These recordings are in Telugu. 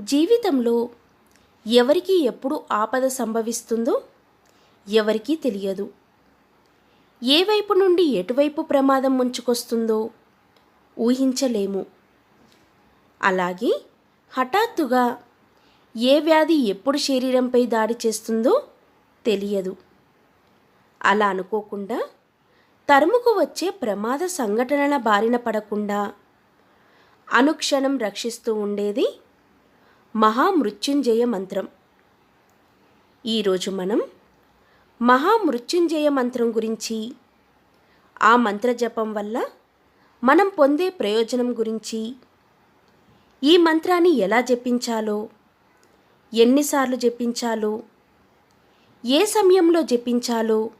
జీవితంలో ఎవరికి ఎప్పుడు ఆపద సంభవిస్తుందో ఎవరికీ తెలియదు. ఏ వైపు నుండి ఎటువైపు ప్రమాదం ముంచుకొస్తుందో ఊహించలేము. అలాగే హఠాత్తుగా ఏ వ్యాధి ఎప్పుడు శరీరంపై దాడి చేస్తుందో తెలియదు. అలా అనుకోకుండా తరుముకు వచ్చే ప్రమాద సంఘటనల బారిన పడకుండా అనుక్షణం రక్షిస్తూ ఉండేది మహామృత్యుంజయ మంత్రం. ఈరోజు మనం మహామృత్యుంజయ మంత్రం గురించి ఆ మంత్ర జపం వల్ల మనం పొందే ప్రయోజనం గురించి ఈ మంత్రాన్ని ఎలా జపించాలో ఎన్నిసార్లు జపించాలో ఏ సమయంలో జపించాలో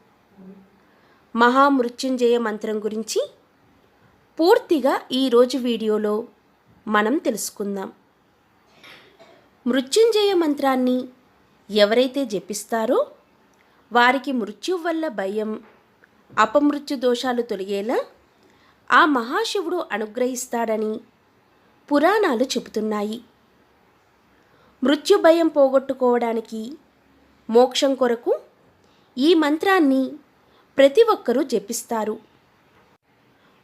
మహామృత్యుంజయ మంత్రం గురించి పూర్తిగా ఈరోజు వీడియోలో మనం తెలుసుకుందాం. మృత్యుంజయ మంత్రాన్ని ఎవరైతే జపిస్తారో వారికి మృత్యు వల్ల భయం అపమృత్యు దోషాలు తొలగేలా ఆ మహాశివుడు అనుగ్రహిస్తాడని పురాణాలు చెబుతున్నాయి. మృత్యు భయం పోగొట్టుకోవడానికి మోక్షం కొరకు ఈ మంత్రాన్ని ప్రతి ఒక్కరూ జపిస్తారు.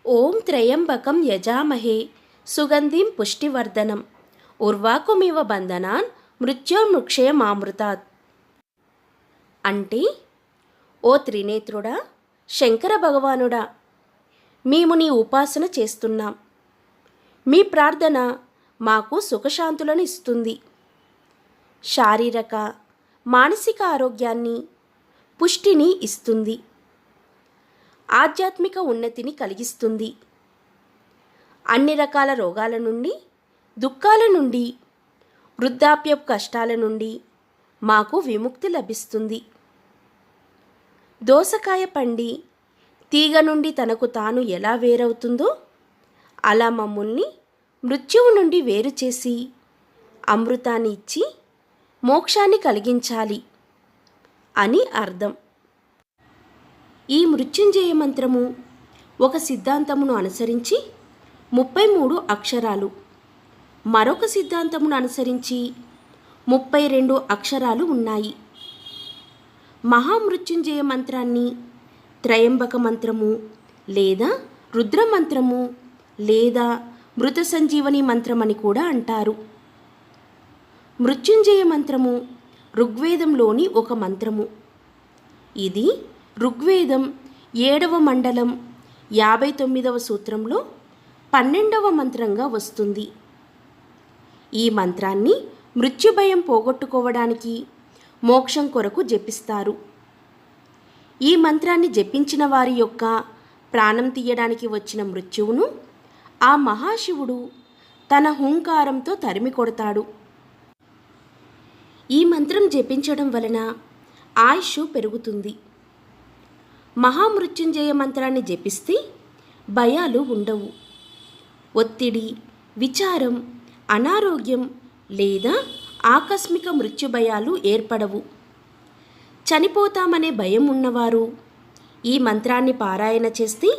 ఓం త్రయంబకం యజామహే సుగంధిం పుష్టివర్ధనం. ఉర్వాకుమివ బంధనాన్ మృత్యోర్ముక్షయమామృతాత్ అంటే ఓ త్రినేత్రుడా శంకర భగవానుడా మేము నీ ఉపాసన చేస్తున్నాం. మీ ప్రార్థన మాకు సుఖశాంతులను ఇస్తుంది. శారీరక మానసిక ఆరోగ్యాన్ని పుష్టిని ఇస్తుంది. ఆధ్యాత్మిక ఉన్నతిని కలిగిస్తుంది. అన్ని రకాల రోగాల నుండి దుఃఖాల నుండి వృద్ధాప్యపు కష్టాల నుండి మాకు విముక్తి లభిస్తుంది. దోసకాయ పండి తీగ నుండి తనకు తాను ఎలా వేరవుతుందో అలా మమ్మల్ని మృత్యువు నుండి వేరు చేసి అమృతాన్ని ఇచ్చి మోక్షాన్ని కలిగించాలి అని అర్థం. ఈ మృత్యుంజయ మంత్రము ఒక సిద్ధాంతమును అనుసరించి ముప్పై మూడు అక్షరాలు మరొక సిద్ధాంతమును అనుసరించి ముప్పై రెండు అక్షరాలు ఉన్నాయి. మహామృత్యుంజయ మంత్రాన్ని త్రయంబక మంత్రము లేదా రుద్ర మంత్రము లేదా మృత సంజీవని మంత్రమని కూడా అంటారు. మృత్యుంజయ మంత్రము ఋగ్వేదంలోని ఒక మంత్రము. ఇది ఋగ్వేదం ఏడవ మండలం యాభై తొమ్మిదవ సూత్రంలో పన్నెండవ మంత్రంగా వస్తుంది. ఈ మంత్రాన్ని మృత్యుభయం పోగొట్టుకోవడానికి మోక్షం కొరకు జపిస్తారు. ఈ మంత్రాన్ని జపించిన వారి యొక్క ప్రాణం తీయడానికి వచ్చిన మృత్యువును ఆ మహాశివుడు తన హుంకారంతో తరిమి కొడతాడు. ఈ మంత్రం జపించడం వలన ఆయుష్ పెరుగుతుంది. మహామృత్యుంజయ మంత్రాన్ని జపిస్తే భయాలు ఉండవు. ఒత్తిడి విచారం అనారోగ్యం లేదా ఆకస్మిక మృత్యు భయాలు ఏర్పడవు. చనిపోతామనే భయం ఉన్నవారు ఈ మంత్రాన్ని పారాయణ చేస్తే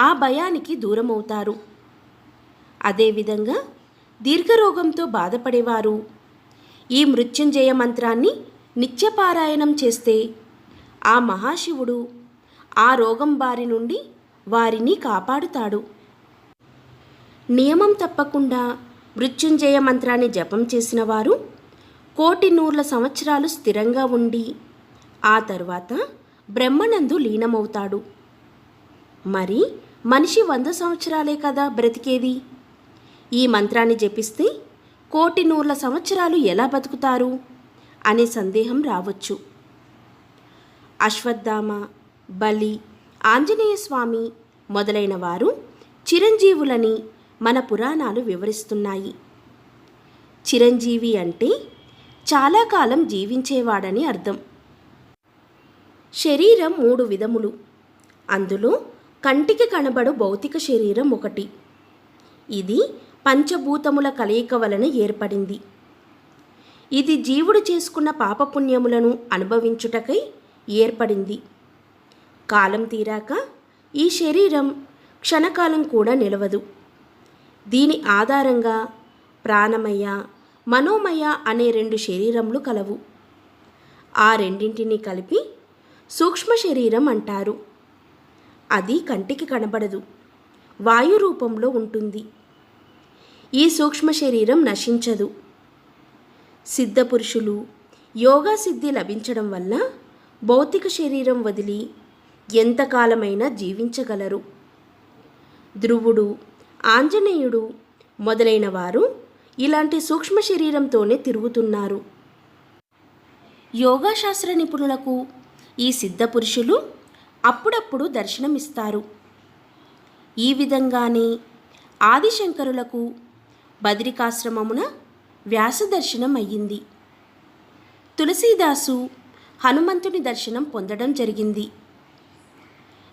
ఆ భయానికి దూరమవుతారు. అదేవిధంగా దీర్ఘరోగంతో బాధపడేవారు ఈ మృత్యుంజయ మంత్రాన్ని నిత్యపారాయణం చేస్తే ఆ మహాశివుడు ఆ రోగం బారి నుండి వారిని కాపాడుతాడు. నియమం తప్పకుండా మృత్యుంజయ మంత్రాన్ని జపం చేసిన వారు కోటి నూర్ల సంవత్సరాలు స్థిరంగా ఉండి ఆ తర్వాత బ్రహ్మనందు లీనమవుతాడు. మరి మనిషి వంద సంవత్సరాలే కదా బ్రతికేది? ఈ మంత్రాన్ని జపిస్తే కోటి నూర్ల సంవత్సరాలు ఎలా బతుకుతారు? అనే సందేహం రావచ్చు. అశ్వత్థామ బలి ఆంజనేయ స్వామి మొదలైన వారు చిరంజీవులని మన పురాణాలు వివరిస్తున్నాయి. చిరంజీవి అంటే చాలా కాలం జీవించేవాడని అర్థం. శరీరం మూడు విధములు. అందులో కంటికి కనబడు భౌతిక శరీరం ఒకటి. ఇది పంచభూతముల కలయిక వలన ఏర్పడింది. ఇది జీవుడు చేసుకున్న పాపపుణ్యములను అనుభవించుటకై ఏర్పడింది. కాలం తీరాక ఈ శరీరం క్షణకాలం కూడా నిలవదు. దీని ఆధారంగా ప్రాణమయ మనోమయ అనే రెండు శరీరములు కలవు. ఆ రెండింటిని కలిపి సూక్ష్మ శరీరం అంటారు. అది కంటికి కనబడదు వాయు రూపంలో ఉంటుంది. ఈ సూక్ష్మ శరీరం నశించదు. సిద్ధపురుషులు యోగా సిద్ధి లభించడం వల్ల భౌతిక శరీరం వదిలి ఎంతకాలమైనా జీవించగలరు. ధ్రువుడు ఆంజనేయుడు మొదలైన వారు ఇలాంటి సూక్ష్మ శరీరంతోనే తిరుగుతున్నారు. యోగాశాస్త్ర నిపుణులకు ఈ సిద్ధపురుషులు అప్పుడప్పుడు దర్శనమిస్తారు. ఈ విధంగానే ఆదిశంకరులకు బద్రికాశ్రమమున వ్యాస దర్శనం అయ్యింది తులసీదాసు హనుమంతుని దర్శనం పొందడం జరిగింది.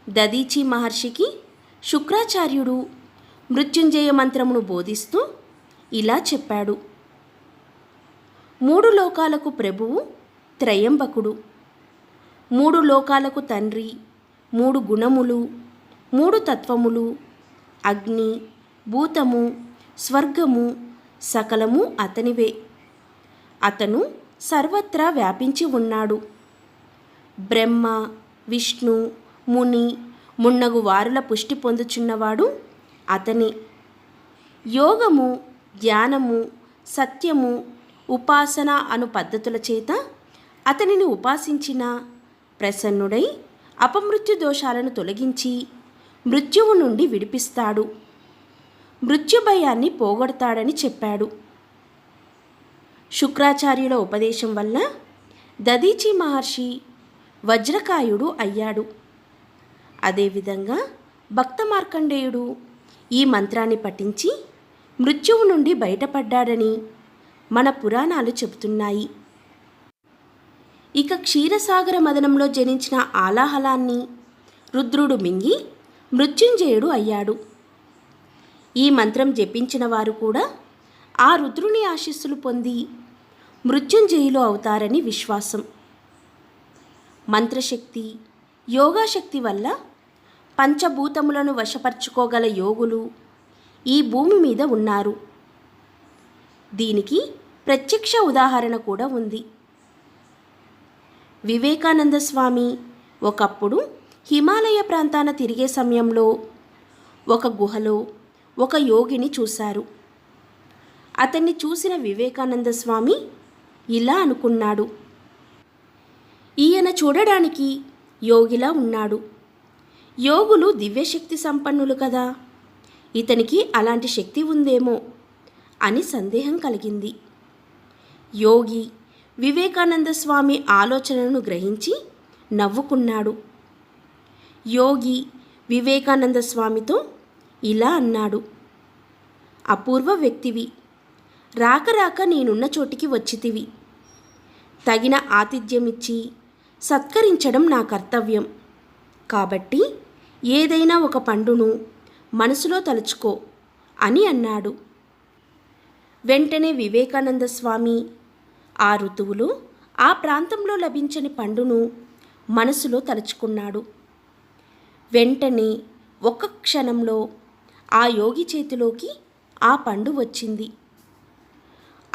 దదీచి మహర్షికి శుక్రాచార్యుడు మృత్యుంజయ మంత్రమును బోధిస్తూ ఇలా చెప్పాడు. మూడు లోకాలకు ప్రభువు త్రయంబకుడు. మూడు లోకాలకు తండ్రి మూడు గుణములు మూడు తత్వములు అగ్ని భూతము స్వర్గము సకలము అతనివే. అతను సర్వత్రా వ్యాపించి ఉన్నాడు. బ్రహ్మ విష్ణు ముని మున్నగు వారుల పుష్టి పొందుచున్నవాడు అతని యోగము ధ్యానము సత్యము ఉపాసన అను పద్ధతుల చేత అతనిని ఉపాసించిన ప్రసన్నుడై అపమృత్యు దోషాలను తొలగించి మృత్యువు నుండి విడిపిస్తాడు. మృత్యుభయాన్ని పోగొడతాడని చెప్పాడు. శుక్రాచార్యుల ఉపదేశం వల్ల దదీచి మహర్షి వజ్రకాయుడు అయ్యాడు. అదేవిధంగా భక్త మార్కండేయుడు ఈ మంత్రాన్ని పఠించి మృత్యువు నుండి బయటపడ్డాడని మన పురాణాలు చెబుతున్నాయి. ఇక క్షీరసాగర మదనంలో జనించిన ఆలాహలాన్ని రుద్రుడు మింగి మృత్యుంజయుడు అయ్యాడు. ఈ మంత్రం జపించిన వారు కూడా ఆ రుద్రుని ఆశీస్సులు పొంది మృత్యుంజయులు అవుతారని విశ్వాసం. మంత్రశక్తి యోగాశక్తి వల్ల పంచభూతములను వశపరుచుకోగల యోగులు ఈ భూమి మీద ఉన్నారు. దీనికి ప్రత్యక్ష ఉదాహరణ కూడా ఉంది. వివేకానంద స్వామి ఒకప్పుడు హిమాలయ ప్రాంతాన తిరిగే సమయంలో ఒక గుహలో ఒక యోగిని చూశారు. అతన్ని చూసిన వివేకానంద స్వామి ఇలా అనుకున్నాడు. ఈయన చూడడానికి యోగిలా ఉన్నాడు. యోగులు దివ్యశక్తి సంపన్నులు కదా. ఇతనికి అలాంటి శక్తి ఉందేమో అని సందేహం కలిగింది. యోగి వివేకానంద స్వామి ఆలోచనను గ్రహించి నవ్వుకున్నాడు. యోగి వివేకానంద స్వామితో ఇలా అన్నాడు. అపూర్వ వ్యక్తివి. రాక రాక నేనున్న చోటికి వచ్చితివి. తగిన ఆతిథ్యమిచ్చి సత్కరించడం నా కర్తవ్యం. కాబట్టి ఏదైనా ఒక పండును మనసులో తలుచుకో అని అన్నాడు. వెంటనే వివేకానంద స్వామి ఆ ఋతువులో ఆ ప్రాంతంలో లభించని పండును మనసులో తలుచుకున్నాడు. వెంటనే ఒక్క క్షణంలో ఆ యోగి చేతిలోకి ఆ పండు వచ్చింది.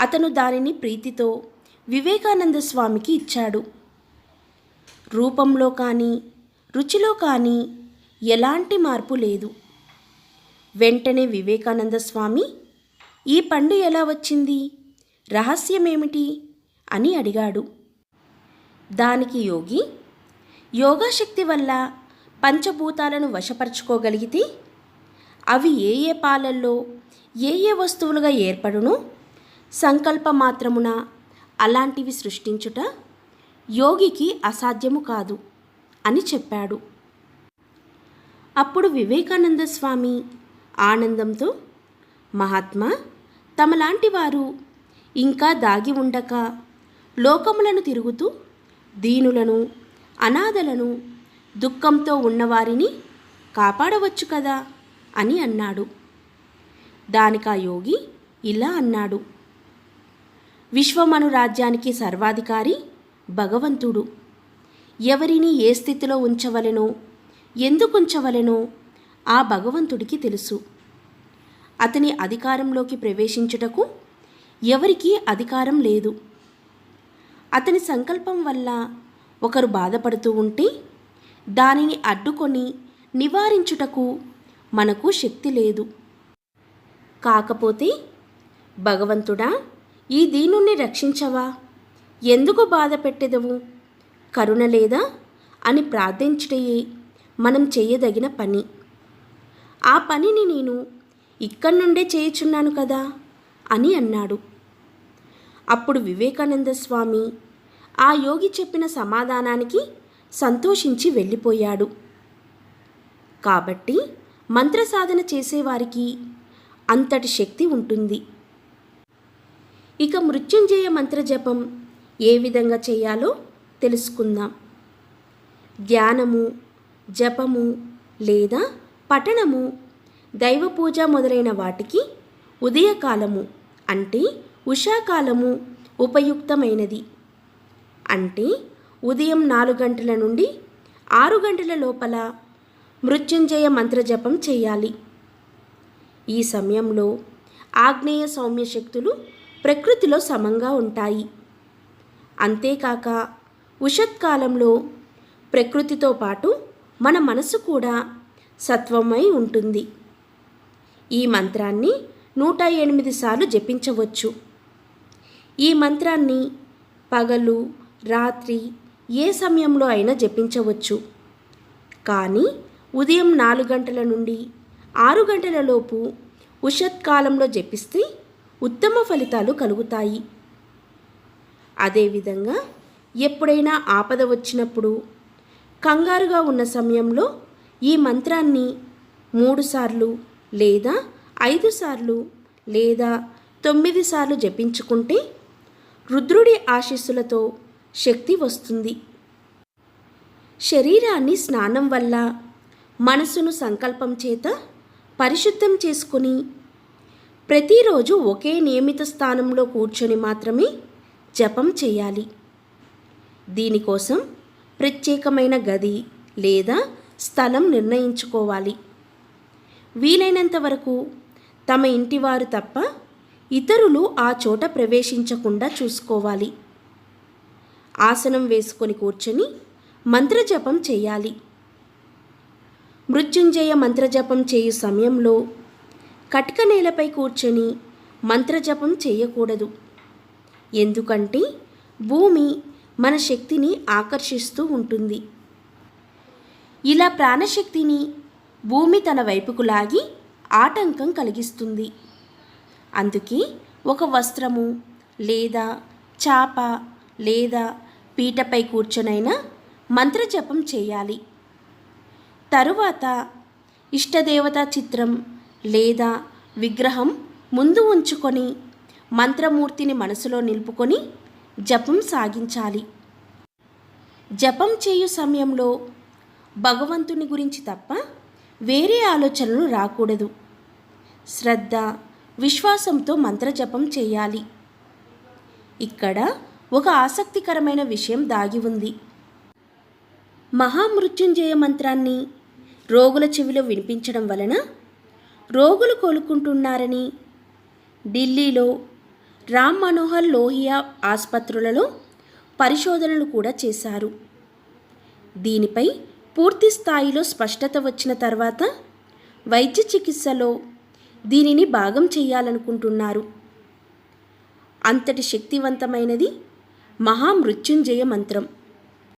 అతను దానిని ప్రీతితో వివేకానంద స్వామికి ఇచ్చాడు. రూపంలో కానీ రుచిలో కానీ ఎలాంటి మార్పు లేదు. వెంటనే వివేకానంద స్వామి ఈ పండు ఎలా వచ్చింది? రహస్యమేమిటి? అని అడిగాడు. దానికి యోగి యోగాశక్తి వల్ల పంచభూతాలను వశపరచుకోగలిగితే అవి ఏ ఏ పాలల్లో ఏ ఏ వస్తువులుగా ఏర్పడునో? సంకల్ప మాత్రమున అలాంటివి సృష్టించుట యోగికి అసాధ్యము కాదు అని చెప్పాడు. అప్పుడు వివేకానంద స్వామి ఆనందంతో మహాత్మా తమలాంటి వారు ఇంకా దాగి ఉండక లోకములను తిరుగుతూ దీనులను అనాథలను దుఃఖంతో ఉన్నవారిని కాపాడవచ్చు కదా? అని అన్నాడు. దానికా యోగి ఇలా అన్నాడు. విశ్వమను రాజ్యానికి సర్వాధికారి భగవంతుడు. ఎవరిని ఏ స్థితిలో ఉంచవలెనో ఎందుకు ఉంచవలెనో ఆ భగవంతుడికి తెలుసు. అతని అధికారంలోకి ప్రవేశించుటకు ఎవరికీ అధికారం లేదు. అతని సంకల్పం వల్ల ఒకరు బాధపడుతూ ఉంటే దానిని అడ్డుకొని నివారించుటకు మనకు శక్తి లేదు. కాకపోతే భగవంతుడా ఈ దీనుణ్ణి రక్షించవా? ఎందుకు బాధ పెట్టెదవు కరుణ లేదా? అని ప్రార్థించుటయే మనం చేయదగిన పని. ఆ పనిని నేను ఇక్కడి నుండే చేయుచున్నాను కదా? అని అన్నాడు. అప్పుడు వివేకానంద స్వామి ఆ యోగి చెప్పిన సమాధానానికి సంతోషించి వెళ్ళిపోయాడు. కాబట్టి మంత్ర సాధన చేసేవారికి అంతటి శక్తి ఉంటుంది. ఇక మృత్యుంజయ మంత్ర జపం ఏ విధంగా చేయాలో తెలుసుకుందాం. ధ్యానము జపము లేదా పఠనము దైవ పూజ మొదలైన వాటికి ఉదయకాలము అంటే ఉషాకాలము ఉపయుక్తమైనది. అంటే ఉదయం నాలుగు గంటల నుండి ఆరు గంటల లోపల మృత్యుంజయ మంత్రజపం చేయాలి. ఈ సమయంలో ఆగ్నేయ సౌమ్య శక్తులు ప్రకృతిలో సమంగా ఉంటాయి. అంతేకాక ఉషత్కాలంలో ప్రకృతితో పాటు మన మనసు కూడా సత్వమై ఉంటుంది. ఈ మంత్రాన్ని నూట ఎనిమిది సార్లు జపించవచ్చు. ఈ మంత్రాన్ని పగలు రాత్రి ఏ సమయంలో అయినా జపించవచ్చు. కానీ ఉదయం నాలుగు గంటల నుండి ఆరు గంటలలోపు ఉషత్కాలంలో జపిస్తే ఉత్తమ ఫలితాలు కలుగుతాయి. అదేవిధంగా ఎప్పుడైనా ఆపద వచ్చినప్పుడు కంగారుగా ఉన్న సమయంలో ఈ మంత్రాన్ని మూడుసార్లు లేదా ఐదు సార్లు లేదా తొమ్మిది సార్లు జపించుకుంటే రుద్రుడి ఆశీస్సులతో శక్తి వస్తుంది. శరీరాన్ని స్నానం వల్ల మనసును సంకల్పం చేత పరిశుద్ధం చేసుకుని ప్రతిరోజు ఒకే నియమిత స్థానంలో కూర్చొని మాత్రమే జపం చేయాలి. దీనికోసం ప్రత్యేకమైన గది లేదా స్థలం నిర్ణయించుకోవాలి. వీలైనంత వరకు తమ ఇంటివారు తప్ప ఇతరులు ఆ చోట ప్రవేశించకుండా చూసుకోవాలి. ఆసనం వేసుకొని కూర్చొని మంత్రజపం చేయాలి. మృత్యుంజయ మంత్రజపం చేయు సమయంలో కటిక నేలపై కూర్చొని మంత్రజపం చేయకూడదు. ఎందుకంటే భూమి మన శక్తిని ఆకర్షిస్తూ ఉంటుంది. ఇలా ప్రాణశక్తిని భూమి తన వైపుకు లాగి ఆటంకం కలిగిస్తుంది. అందుకే ఒక వస్త్రము లేదా చాప లేదా పీటపై కూర్చొనైనా మంత్రజపం చేయాలి. తరువాత ఇష్టదేవతా చిత్రం లేదా విగ్రహం ముందు ఉంచుకొని మంత్రమూర్తిని మనసులో నిలుపుకొని జపం సాగించాలి. జపం చేయు సమయంలో భగవంతుని గురించి తప్ప వేరే ఆలోచనలు రాకూడదు. శ్రద్ధ విశ్వాసంతో మంత్రజపం చేయాలి. ఇక్కడ ఒక ఆసక్తికరమైన విషయం దాగి ఉంది. మహామృత్యుంజయ మంత్రాన్ని రోగుల చెవిలో వినిపించడం వలన రోగులు కోలుకుంటున్నారని ఢిల్లీలో రామ్ మనోహర్ లోహియా ఆసుపత్రులలో పరిశోధనలు కూడా చేశారు. దీనిపై పూర్తి స్థాయిలో స్పష్టత వచ్చిన తర్వాత వైద్య చికిత్సలో దీనిని భాగం చేయాలనుకుంటున్నారు. అంతటి శక్తివంతమైనది మహామృత్యుంజయ మంత్రం.